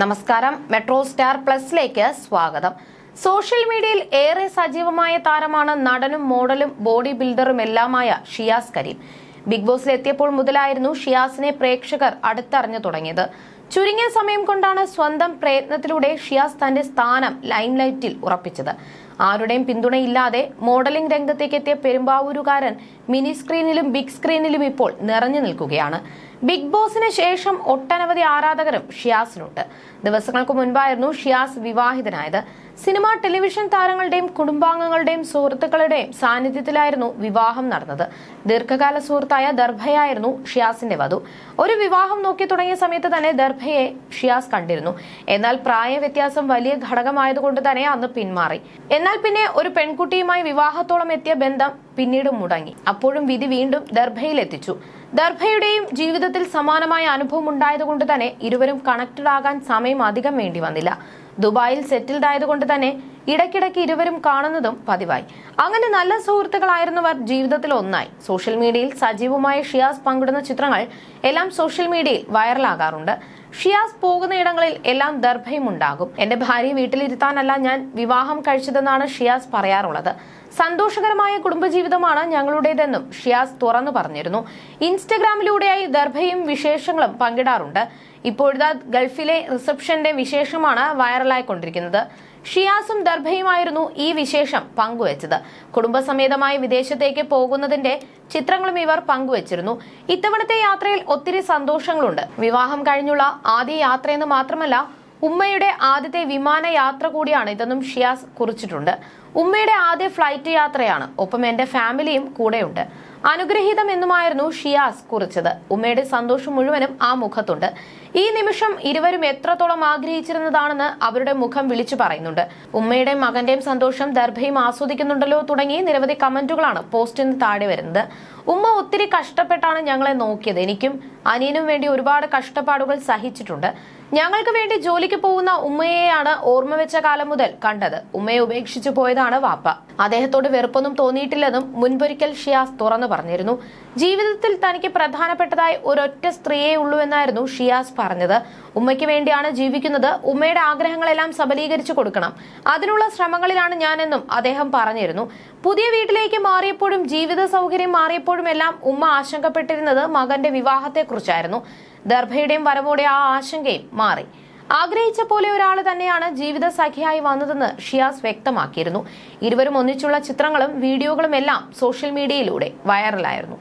നമസ്കാരം. Metro star പ്ലസിലേക്ക് സ്വാഗതം. Social മീഡിയയിൽ ഏറെ സജീവമായ താരമാണ് നടനും മോഡലും ബോഡി ബിൽഡറും എല്ലാമായ ഷിയാസ് കരീം. ബിഗ് ബോസിൽ എത്തിയപ്പോൾ മുതലായിരുന്നു ഷിയാസിനെ പ്രേക്ഷകർ അടുത്തറിഞ്ഞു തുടങ്ങിയത്. ചുരുങ്ങിയ സമയം കൊണ്ടാണ് സ്വന്തം പ്രയത്നത്തിലൂടെ ഷിയാസ് തന്റെ സ്ഥാനം ലൈംലൈറ്റിൽ ഉറപ്പിച്ചത്. ആരുടെയും പിന്തുണയില്ലാതെ മോഡലിംഗ് രംഗത്തേക്ക് എത്തിയ പെരുമ്പാവൂരുകാരൻ മിനി സ്ക്രീനിലും ബിഗ് സ്ക്രീനിലും ഇപ്പോൾ നിറഞ്ഞു നിൽക്കുകയാണ്. ബിഗ് ബോസിന് ശേഷം ഒട്ടനവധി ആരാധകരും ഷിയാസിനുണ്ട്. ദിവസങ്ങൾക്ക് മുൻപായിരുന്നു ഷിയാസ് വിവാഹിതനായത്. സിനിമ ടെലിവിഷൻ താരങ്ങളുടെയും കുടുംബാംഗങ്ങളുടെയും സുഹൃത്തുക്കളുടെയും സാന്നിധ്യത്തിലായിരുന്നു വിവാഹം നടന്നത്. ദീർഘകാല സുഹൃത്തായ ദർഭയായിരുന്നു ഷിയാസിന്റെ വധു. ഒരു വിവാഹം നോക്കി തുടങ്ങിയ സമയത്ത് തന്നെ ദർഭയെ ഷിയാസ് കണ്ടിരുന്നു. എന്നാൽ പ്രായ വ്യത്യാസം വലിയ ഘടകമായതുകൊണ്ട് തന്നെ അന്ന് പിന്മാറി. എന്നാൽ പിന്നെ ഒരു പെൺകുട്ടിയുമായി വിവാഹത്തോളം എത്തിയ ബന്ധം പിന്നീട് മുടങ്ങി. അപ്പോഴും വിധി വീണ്ടും ദർഭയിൽ എത്തിച്ചു ദർഭയുടെയും ജീവിതത്തിൽ സമാനമായ അനുഭവം ഉണ്ടായതുകൊണ്ട് തന്നെ ഇരുവരും കണക്റ്റഡ് ആകാൻ സമയം അധികം വേണ്ടി വന്നില്ല. ദുബായിൽ സെറ്റിൽഡ് ആയതുകൊണ്ട് തന്നെ ഇടയ്ക്കിടയ്ക്ക് ഇരുവരും കാണുന്നതും പതിവായി. അങ്ങനെ നല്ല സുഹൃത്തുക്കളായിരുന്നവർ ജീവിതത്തിൽ ഒന്നായി. സോഷ്യൽ മീഡിയയിൽ സജീവമായ ഷിയാസ് പങ്കിടുന്ന ചിത്രങ്ങൾ എല്ലാം സോഷ്യൽ മീഡിയയിൽ വൈറലാകാറുണ്ട് ഷിയാസ് പോകുന്ന ഇടങ്ങളിൽ എല്ലാം ദർഭയും ഉണ്ടാകും എന്റെ ഭാര്യ വീട്ടിലിരുത്താനല്ല ഞാൻ വിവാഹം കഴിച്ചതെന്നാണ് ഷിയാസ് പറയാറുള്ളത്. സന്തോഷകരമായ കുടുംബജീവിതമാണ് ഞങ്ങളുടേതെന്നും ഷിയാസ് തുറന്നു പറഞ്ഞിരുന്നു. ഇൻസ്റ്റഗ്രാമിലൂടെയായി ദർഭയും വിശേഷങ്ങളും പങ്കിടാറുണ്ട്. ഇപ്പോഴത്തെ ഗൾഫിലെ റിസപ്ഷന്റെ വിശേഷമാണ് വൈറലായിക്കൊണ്ടിരിക്കുന്നത്. ഷിയാസും ദർഭയുമായിരുന്നു ഈ വിശേഷം പങ്കുവച്ചത്. കുടുംബസമേതമായി വിദേശത്തേക്ക് പോകുന്നതിന്റെ ചിത്രങ്ങളും ഇവർ പങ്കുവച്ചിരുന്നു. ഇത്തവണത്തെ യാത്രയിൽ ഒത്തിരി സന്തോഷങ്ങളുണ്ട്. വിവാഹം കഴിഞ്ഞുള്ള ആദ്യ യാത്രയെന്ന് മാത്രമല്ല ഉമ്മയുടെ ആദ്യത്തെ വിമാന യാത്ര കൂടിയാണ് ഇതെന്നും ഷിയാസ് കുറിച്ചിട്ടുണ്ട്. ഉമ്മയുടെ ആദ്യ ഫ്ലൈറ്റ് യാത്രയാണ്. ഒപ്പം എന്റെ ഫാമിലിയും കൂടെയുണ്ട്. അനുഗ്രഹീതം എന്നുമായിരുന്നു ഷിയാസ് കുറിച്ചത്. ഉമ്മയുടെ സന്തോഷം മുഴുവനും ആ മുഖത്തുണ്ട്. ഈ നിമിഷം ഇരുവരും എത്രത്തോളം ആഗ്രഹിച്ചിരുന്നതാണെന്ന് അവരുടെ മുഖം വിളിച്ചു പറയുന്നുണ്ട്. ഉമ്മയുടെയും മകന്റെയും സന്തോഷം ദർഭയും ആസ്വദിക്കുന്നുണ്ടല്ലോ തുടങ്ങി നിരവധി കമന്റുകളാണ് പോസ്റ്റിന് താഴെ വരുന്നത്. ഉമ്മ ഒത്തിരി കഷ്ടപ്പെട്ടാണ് ഞങ്ങളെ നോക്കിയത്. എനിക്കും അനിയനും വേണ്ടി ഒരുപാട് കഷ്ടപ്പാടുകൾ സഹിച്ചിട്ടുണ്ട്. ഞങ്ങൾക്ക് വേണ്ടി ജോലിക്ക് പോകുന്ന ഉമ്മയെയാണ് ഓർമ്മ വെച്ച കാലം മുതൽ കണ്ടത്. ഉമ്മയെ ഉപേക്ഷിച്ചു പോയതാണ് വാപ്പ. അദ്ദേഹത്തോട് വെറുപ്പൊന്നും തോന്നിയിട്ടില്ലെന്നും മുൻപൊരിക്കൽ ഷിയാസ് തുറന്നു പറഞ്ഞിരുന്നു. ജീവിതത്തിൽ തനിക്ക് പ്രധാനപ്പെട്ടതായി ഒരൊറ്റ സ്ത്രീയേ ഉള്ളൂ എന്നായിരുന്നു ഷിയാസ് പറഞ്ഞത്. ഉമ്മയ്ക്ക് വേണ്ടിയാണ് ജീവിക്കുന്നത്. ഉമ്മയുടെ ആഗ്രഹങ്ങളെല്ലാം സബലീകരിച്ചു കൊടുക്കണം. അതിനുള്ള ശ്രമങ്ങളിലാണ് ഞാനെന്നും അദ്ദേഹം പറഞ്ഞിരുന്നു. പുതിയ വീട്ടിലേക്ക് മാറിയപ്പോഴും ജീവിത സൗകര്യം മാറിയപ്പോഴും എല്ലാം ഉമ്മ ആശങ്കപ്പെട്ടിരുന്നത് മകന്റെ വിവാഹത്തെക്കുറിച്ചായിരുന്നു. ദർഭയുടെയും വരവോടെ ആ ആശങ്കയും മാറി. ആഗ്രഹിച്ച പോലെ ഒരാൾ തന്നെയാണ് ജീവിത സഖിയായി വന്നതെന്ന് ഷിയാസ് വ്യക്തമാക്കിയിരുന്നു. ഇരുവരും ഒന്നിച്ചുള്ള ചിത്രങ്ങളും വീഡിയോകളും എല്ലാം സോഷ്യൽ മീഡിയയിലൂടെ വൈറലായിരുന്നു.